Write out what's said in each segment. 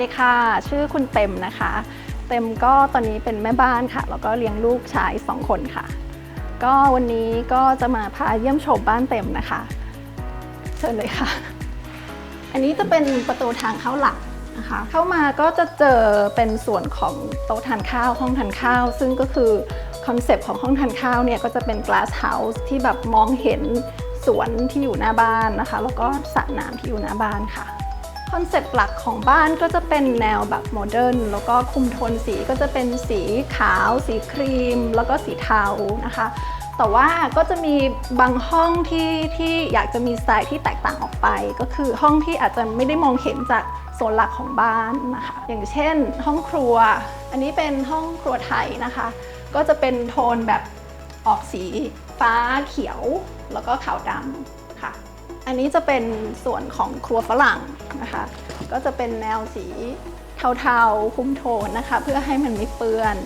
ดีค่ะ ชื่อคุณเต็มนะคะ เต็มก็ตอนนี้เป็นแม่บ้านค่ะ แล้วก็เลี้ยงลูกชายสองคนค่ะ ก็วันนี้ก็จะมาพาเยี่ยมชมบ้านเต็มนะคะ เชิญเลยค่ะ อันนี้จะเป็นประตูทางเข้าหลักนะคะ เข้ามาก็จะเจอเป็นส่วนของโต๊ะทานข้าวห้องทานข้าว ซึ่งก็คือคอนเซปต์ของห้องทานข้าวเนี่ยก็จะเป็น glass house ที่แบบมองเห็นสวนที่อยู่หน้าบ้านนะคะ แล้วก็สระน้ำที่อยู่หน้าบ้านค่ะ คอนเซปต์หลักของบ้านก็จะเป็นแนวแบบโมเดิร์นแล้วก็คุมโทนสีก็จะเป็นสีขาว สีครีม แล้วก็สีเทานะคะ แต่ว่าก็จะมีบางห้องที่ที่อยากจะมีสไตล์ที่แตกต่างออกไป ก็คือห้องที่อาจจะไม่ได้มองเห็นจากโซนหลักของบ้านนะคะ อย่างเช่น ห้องครัว อันนี้เป็นห้องครัวไทยนะคะ ก็จะเป็นโทนแบบออกสีฟ้าเขียว แล้วก็ขาวดำ อันนี้จะเป็นส่วนของครัวฝรั่งนะคะ ก็จะเป็นแนวสีเทาๆคุมโทนนะคะ เพื่อให้มันไม่เปื้อน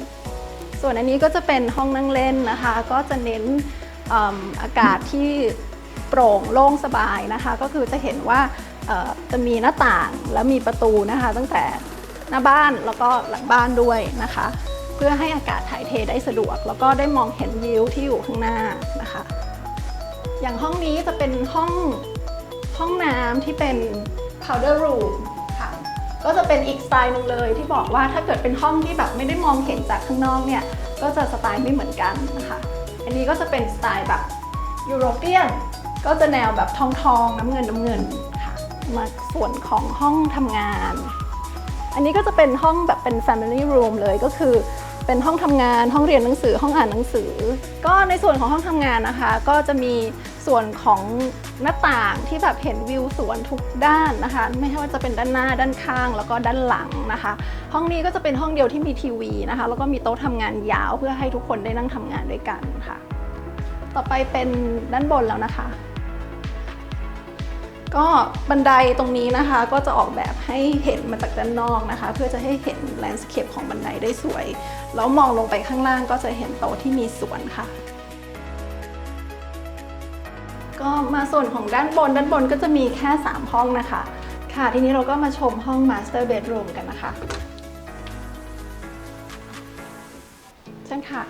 ส่วนอันนี้ก็จะเป็นห้องนั่งเล่นนะคะ ก็จะเน้นออากาศที่โปร่งโล่งสบายนะคะ ก็คือจะเห็นว่าจะมีหน้าต่างและมีประตูนะคะ ตั้งแต่หน้าบ้านแล้วก็หลังบ้านด้วยนะคะ เพื่อให้อากาศถ่ายเทได้สะดวก แล้วก็ได้มองเห็นวิวที่อยู่ข้างหน้านะคะ อย่างห้องนี้จะเป็นห้อง ห้องน้ำที่เป็น powder room ค่ะ ก็จะเป็นอีกสไตล์หนึงเลยที่บอกว่าถ้าเกิดเป็นห้องที่แบบไม่ได้มองเห็นจากข้างนอกเนี่ย ก็จะสไตล์ไม่เหมือนกันนะคะ อันนี้ก็จะเป็นสไตล์แบบยุโรเปียน ก็จะแนวแบบทองทองน้ำเงินน้ำเงินค่ะ มาส่วนของห้องทำงาน อันนี้ก็จะเป็นห้องแบบเป็น family room เลยก็คือเป็นห้องทำงานห้องเรียนหนังสือห้องอ่านหนังสือ ก็ในส่วนของห้องทำงานนะคะ ก็จะมี ส่วนของหน้าต่างที่แบบเห็นวิวสวนทุกด้านนะคะ ไม่ว่าจะเป็นด้านหน้าด้านข้างแล้วก็ด้านหลังนะคะ ห้องนี้ก็จะเป็นห้องเดียวที่มีทีวีนะคะ แล้วก็มีโต๊ะทำงานยาวเพื่อให้ทุกคนได้นั่งทำงานด้วยกันค่ะ ต่อไปเป็นด้านบนแล้วนะคะ ก็บันไดตรงนี้นะคะ ก็จะออกแบบให้เห็นมาจากด้านนอกนะคะ เพื่อจะให้เห็นแลนด์สเคปของบันไดได้สวย แล้วมองลงไปข้างล่างก็จะเห็นโต๊ะที่มีสวนค่ะ ก็มาส่วนของด้านบน ด้านบนก็จะมีแค่ 3 ห้องนะคะ ค่ะทีนี้เราก็มาชมห้อง Master Bedroom กันนะคะเช่นค่ะ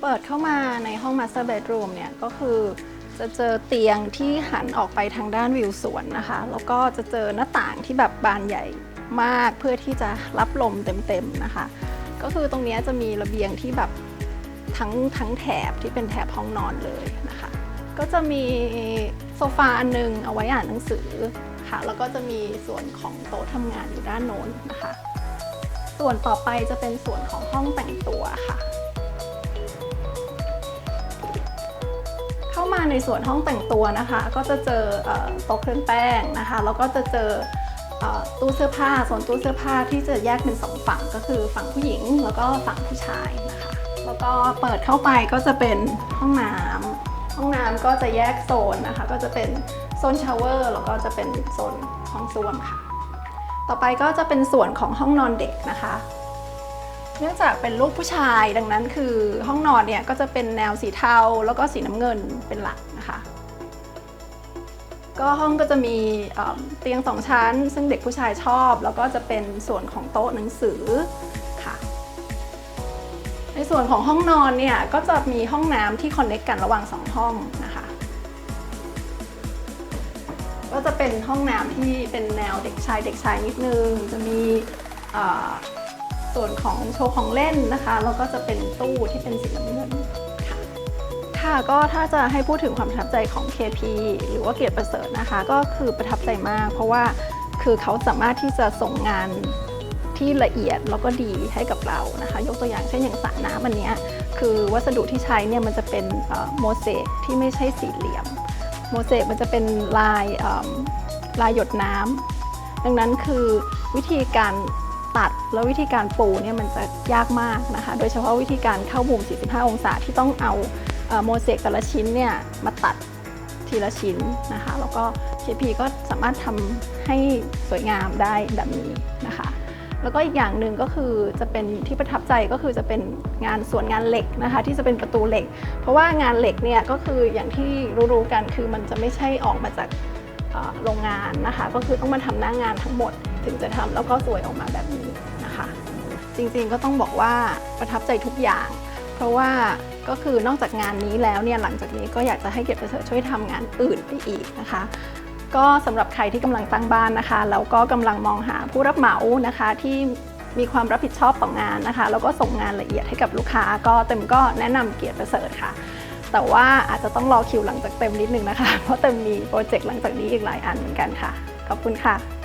เปิดเข้ามาในห้อง Master Bedroom เนี่ยก็คือจะเจอเตียงที่หันออกไปทางด้านวิวสวนนะคะ แล้วก็จะเจอหน้าต่างที่แบบบานใหญ่มากเพื่อที่จะรับลมเต็มๆนะคะ ก็คือตรงนี้จะมีระเบียงที่แบบ ทั้งทั้งแถบที่เป็นแถบห้องนอนเลยนะคะ ก็จะมีโซฟาอันหนึงเอาไว้อ่านหนังสือค่ะ แล้วก็จะมีส่วนของโต๊ะทำงานอยู่ด้านโน้นนะคะ ส่วนต่อไปจะเป็นส่วนของห้องแต่งตัวค่ะเข้ามาในส่วนห้องแต่งตัวนะคะ ก็จะเจอเอโต๊ะเครื่องแป้งนะคะแล้วก็จะเจอเอตู้เสื้อผ้าโซนตู้เสื้อผ้าที่จะแยกเป็นสองฝั่งก็คือฝั่งผู้หญิงแล้วก็ฝั่งผู้ชายนะคะ แล้วก็เปิดเข้าไปก็จะเป็นห้องน้ำห้องน้ำก็จะแยกโซนนะคะ ก็จะเป็นโซนชาวเวอร์แล้วก็จะเป็นโซนห้องส้วมค่ะ ต่อไปก็จะเป็นส่วนของห้องนอนเด็กนะคะ เนื่องจากเป็นลูกผู้ชายดังนั้นคือห้องนอนเนี่ยก็จะเป็นแนวสีเทาแล้วก็สีน้ำเงินเป็นหลักนะคะก็ห้องก็จะมีเตียงสองชั้น ซึ่งเด็กผู้ชายชอบ แล้วก็จะเป็นส่วนของโต๊ะหนังสือ ในส่วนของห้องนอนเนี่ยก็จะมีห้องน้ำที่คอนเน c กกันระหว่างสองห้องนะคะ ก็จะเป็นห้องน้ำที่เป็นแนวเด็กชายเด็กชายนิดนึง จะมีส่วนของโชว์ของเล่นนะคะ แล้วก็จะเป็นตู้ที่เป็นสีน้ำเงินค่ะค่ะก็ถ้าจะให้พูดถึงความประทับใจของ KP หรือว่าเกียรติประเสริฐนะคะ ก็คือประทับใจมาก เพราะว่าคือเขาสามารถที่จะส่งงาน ที่ละเอียดแล้วก็ดีให้กับเรานะคะ ยกตัวอย่างเช่นอย่างสระน้ำอันเนี้ยคือวัสดุที่ใช้เนี่ยมันจะเป็นโมเสกที่ไม่ใช่สี่เหลี่ยม โมเสกมันจะเป็นลายลายหยดน้ำดังนั้นคือวิธีการตัดแล้ววิธีการปูเนี่ยมันจะยากมากนะคะ โดยเฉพาะวิธีการเข้ามุม 45 องศาที่ต้องเอาโมเสกแต่ละชิ้นเนี่ยมาตัดทีละชิ้นนะคะ แล้วก็ KP ก็สามารถทำให้สวยงามได้แบบนี้นะคะ แล้วก็อีกอย่างหนึ่งก็คือจะเป็นที่ประทับใจก็คือจะเป็นงานส่วนงานเหล็กนะคะที่จะเป็นประตูเหล็ก เพราะว่างานเหล็กเนี่ยก็คืออย่างที่รู้ๆกันคือมันจะไม่ใช่ออกมาจากโรงงานนะคะ ก็คือต้องมาทำหน้างานทั้งหมดถึงจะทำแล้วก็สวยออกมาแบบนี้นะคะ จริงๆก็ต้องบอกว่าประทับใจทุกอย่าง เพราะว่าก็คือนอกจากงานนี้แล้วเนี่ยหลังจากนี้ก็อยากจะให้เกียรติประเสริฐช่วยทำงานอื่นไปอีกนะคะ ก็สำหรับใครที่กำลังตั้งบ้านนะคะแล้วก็กำลังมองหาผู้รับเหมานะคะที่มีความรับผิดชอบต่องานนะคะ แล้วก็ส่งงานละเอียดให้กับลูกค้า ก็เต็มก็แนะนำเกียรติประเสริฐค่ะ แต่ว่าอาจจะต้องรอคิวหลังจากเต็มนิดนึงนะคะ เพราะเต็มมีโปรเจกต์หลังจากนี้อีกหลายอันเหมือนกันค่ะ ขอบคุณค่ะ